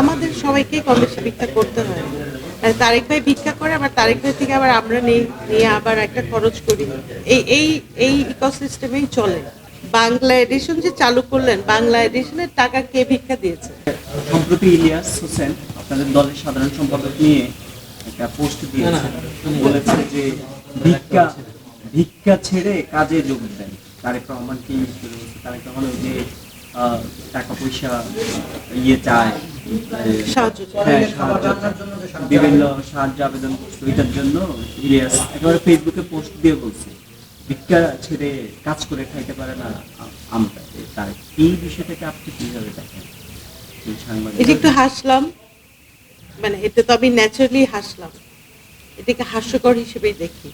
আমাদের সবাইকে কম বেশি ভিক্ষা করতে হয়। তারেক ভাই ভিক্ষা করে, আবার তারেক ভাই থেকে আবার আমরা নেই, নিয়ে আবার একটা খরচ করি। এই এই এই ইকোসিস্টেমেই চলে। বাংলা এডিশন যে চালু করলেন, বাংলা এডিশনের টাকা কে ভিক্ষা দিয়েছে? সম্প্রতি ইলিয়াস হোসেন আপনাদের দলের সাধারণ সম্পাদক নিয়ে একটা পোস্ট দিয়েছে বলেছে যে ভিক্ষা ভিক্ষা ছেড়ে কাজে যোগ দেন। তারেক করে বলছে তারেক রহমান ওই যে টাকা পয়সা ইয়ে চায়। সাহায্য হ্যাঁ সাহায্য বিভিন্ন সাহায্য আবেদন করছে ওইটার জন্য ইলিয়াস একেবারে ফেসবুকে পোস্ট দিয়ে বলছে ভিক্ষা ছেড়ে কাজ করে খাইতে পারে না তার এই বিষয়টাকে আপনি কীভাবে দেখেন? এটা একটু হাসলাম। মানে এটা তো আমি ন্যাচারালি হাসলাম। এটাকে হাস্যকর হিসেবেই দেখি।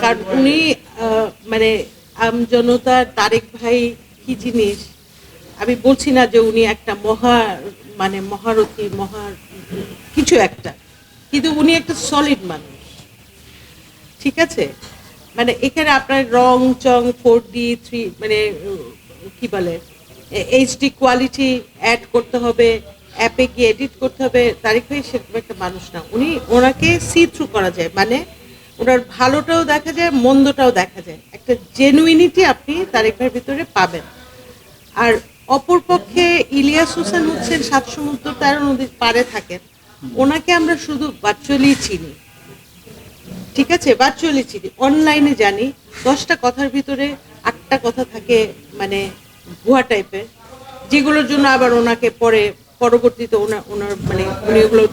কারণ উনি আহ, মানে আমজনতার তারেক ভাই কি জিনিস? আমি বলছি না যে উনি একটা মহা মানে মহারথী, মহা কিছু একটা। কিন্তু উনি একটা সলিড মানুষ। ঠিক আছে? মানে এখানে আপনার রং, চং ফোর ডি থ্রি মানে কি বলে এইচডি কোয়ালিটি অ্যাড করতে হবে অ্যাপে গিয়ে এডিট করতে হবে। তারিখ ভাই সেরকম একটা মানুষ না। উনি ওনাকে সি থ্রু করা যায়। মানে ওনার ভালোটাও দেখা যায়, মন্দটাও দেখা যায়। একটা জেনুইনিটি আপনি তারিখ ভাইয়ের ভিতরে পাবেন। আর অপরপক্ষে ইলিয়াস হোসেন হচ্ছেন সাত সমুদ্র তেরো নদীর পারে থাকেন। ওনাকে আমরা শুধু ভার্চুয়ালি চিনি। ঠিক আছে? ভার্চুয়ালি চিনি। অনলাইনে জানি। দশটা কথার ভিতরে আটটা কথা থাকে মানে ভুয়া টাইপের যেগুলোর জন্য আবার ওনাকে পরে, পরবর্তীতে ওনার ওনার মানে উনি ওগুলো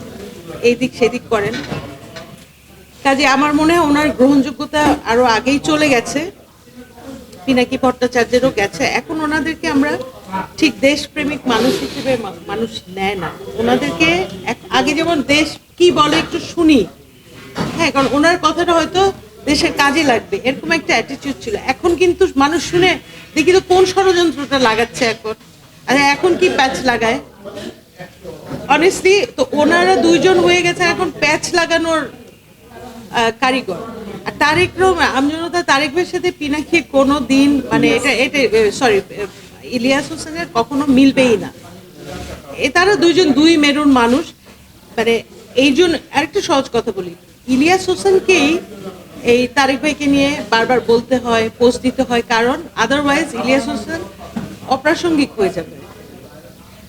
এই দিক সেদিক করেন। কাজে আমার মনে হয় ওনার গ্রহণযোগ্যতা আরও আগেই চলে গেছে। পিনাকি ভট্টাচার্যেরও গেছে। এখন ওনাদেরকে আমরা ঠিক, দেশপ্রেমিক মানুষ হিসেবে মানুষ নেয় না। ওনাদেরকে আগে যেমন দেশ কি বলে একটু শুনি। হ্যাঁ কারণ ওনার কথাটা হয়তো দেশের কাজে লাগবে। এরকম একটা অ্যাটিটিউড ছিল। এখন কিন্তু মানুষ শুনে, দেখি তো কোন ষড়যন্ত্রটা লাগাচ্ছে এখন। আচ্ছা এখন কি প্যাচ লাগায়? অনেস্টলি তো ওনারা দুইজন হয়ে গেছে এখন প্যাচ লাগানোর কারিগর। আর তারেক রহমান, আমজনতা তারেক ভাইয়ের সাথে পিনাকি কোনো দিন মানে এটা এটা সরি ইলিয়াস হোসেনের কখনো মিলবেই না। এ তারা দুইজন দুই মেরুন মানুষ। মানে এই জন্য আরেকটা সহজ কথা বলি। ইলিয়াস হোসেনকেই এই তারেক ভাইকে নিয়ে বারবার বলতে হয়, পোস্ট দিতে হয়, কারণ আদারওয়াইজ ইলিয়াস হোসেন অপ্রাসঙ্গিক হয়ে যাবে।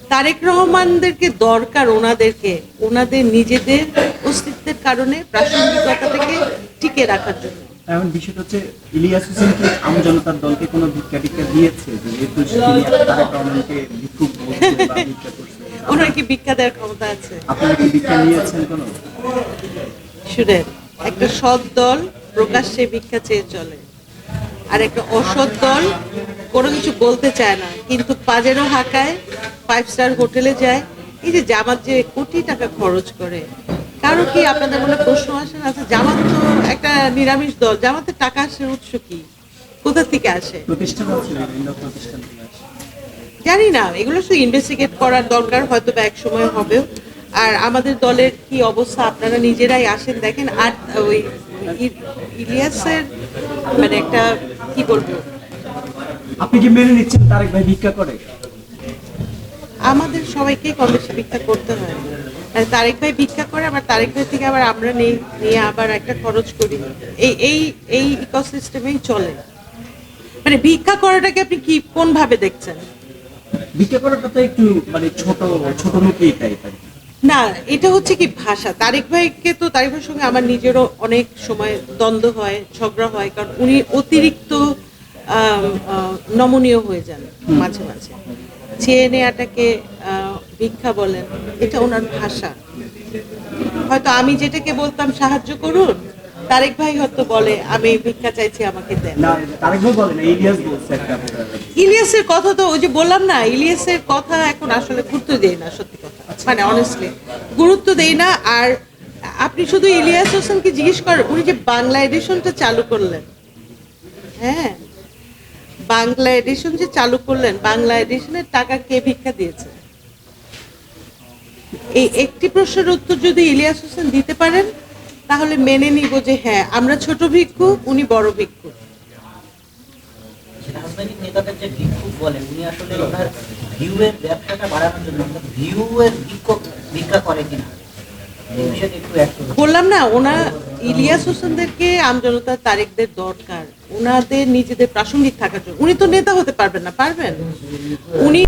তারেক রহমানদেরকে দরকার ওনাদেরকে, ওনাদের নিজেদের অস্তিত্বের কারণে প্রাসঙ্গিকতা থেকে টিকে রাখার জন্য। এখন বিষয়টা হচ্ছে ইলিয়াস হোসেন কি আমজনতার দলকে কোনো ভিক্ষা টিক্ষা দিয়েছে? যেহেতু তিনি তারেক রহমানকে ভিক্ষুক বলছে বা ভিক্ষা করছে। ওনার কি ভিক্ষা দেওয়ার ক্ষমতা আছে? আপনারা কি ভিক্ষা নিয়েছেন কোনো? শুনেন একটা সৎ দল প্রকাশ্যে ভিক্ষা চেয়ে চলে আর একটা অসৎ দল কোনো কিছু বলতে চায় না কিন্তু পাজেরও হাঁকায় ফাইভ স্টার হোটেলে যায় এই যে জামাত যে কোটি টাকা খরচ করে কারও কি আপনাদের মনে প্রশ্ন আসে? না আচ্ছা জামাত তো একটা নিরামিষ দল। জামাতের টাকা আসার উৎস কি? কোথা থেকে আসে? প্রতিষ্ঠান আছে আসে। জানি না এগুলো শুধু ইনভেস্টিগেট করার দরকার হয়তো বা এক সময় হবেও। আর আমাদের দলের কি অবস্থা? আপনারা নিজেরাই আসেন দেখেন। আর ওই ইলিয়াসের মানে একটা কি বলব? আপনি কি মেনে নিচ্ছেন তারেক ভাই ভিক্ষা করে? আমাদের সবাইকে কম বেশি ভিক্ষা করতে হয়। আর তারেক ভাই ভিক্ষা করে আবার তারেক ভাই থেকে আবার আমরা নেই নিয়ে আবার একটা খরচ করি। এই এই এই ইকোসিস্টেমেই চলে। মানে ভিক্ষা করাটাকে আপনি কি কোন ভাবে দেখছেন? ভিক্ষা করাটা তো একটু মানে ছোট ছোট মুখী টাইপ আর না এটা হচ্ছে কি ভাষা। তারেক ভাইকে তো তারেক ভাইয়ের সঙ্গে আমার নিজেরও অনেক সময় দ্বন্দ্ব হয় ঝগড়া হয় কারণ উনি অতিরিক্ত নমনীয় হয়ে যান মাঝে মাঝে। চেয়ে নেওয়াটাকে আহ, ভিক্ষা বলেন এটা ওনার ভাষা। হয়তো আমি যেটাকে বলতাম সাহায্য করুন তারেক ভাই হয়তো বলে আমি ভিক্ষা চাইছি আমাকে দেন। ইলিয়াসের কথা তো ওই যে বললাম না ইলিয়াসের কথা এখন আসলে গুরুত্ব দেই না সত্যি কথা। মানে অনেস্টলি গুরুত্ব দেই না আর আপনি শুধু ইলিয়াস হোসেনকে জিজ্ঞেস করেন উনি যে বাংলা এডিশনটা চালু করলেন। হ্যাঁ বাংলা এডিশন যে চালু করলেন বাংলা এডিশনের টাকা কে ভিক্ষা দিয়েছে? এই একটি প্রশ্নের উত্তর যদি ইলিয়াস হোসেন দিতে পারেন তাহলে মেনে নিব যে হ্যাঁ আমরা ছোট ভিক্ষুক উনি বড় ভিক্ষুক রাজনৈতিক নেতাদের যে ভিক্ষুক বলে উনি আসলে ওনার ভিউ ব্যবসাটা বাড়ানোর জন্য ভিউ এর ভিক্ষা করে কিনা? বললাম না ওনা ইলিয়াস হোসেনদেরকে আমজনতা তারেকদের দরকার। ওনাদের নিজেদের প্রাসঙ্গিক থাকার জন্য। উনি তো নেতা হতে পারবেন না পারবেন? উনি